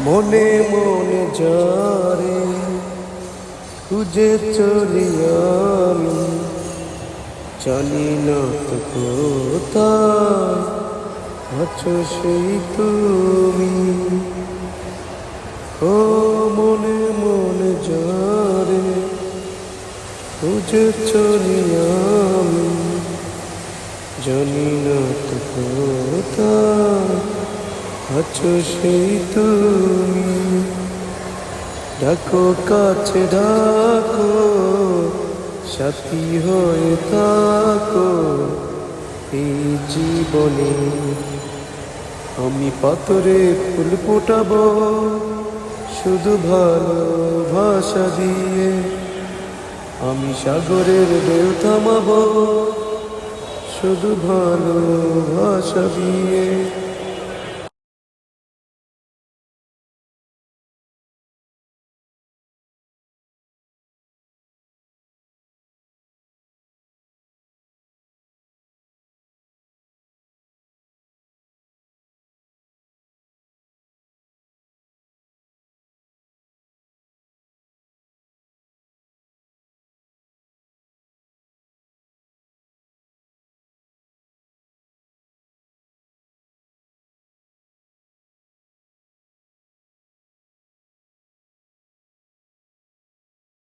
মনে মনে যারে খুঁজে চলি জানি না তো কোথায় আছো সেই তুমি। ও মনে মনে যারে খুঁজে চলি আমি জানি না তো কোথায় আছো সেই তুমি। ডাকো, কাছে ডাকো, সাথী হয়ে থাকো এই জীবনে। আমি পাথরে ফুল ফোটাবো, শুধু ভালোবাসা দিয়ে। আমি সাগরের ঢেউ থামাবো, শুধু ভালোবাসা দিয়ে।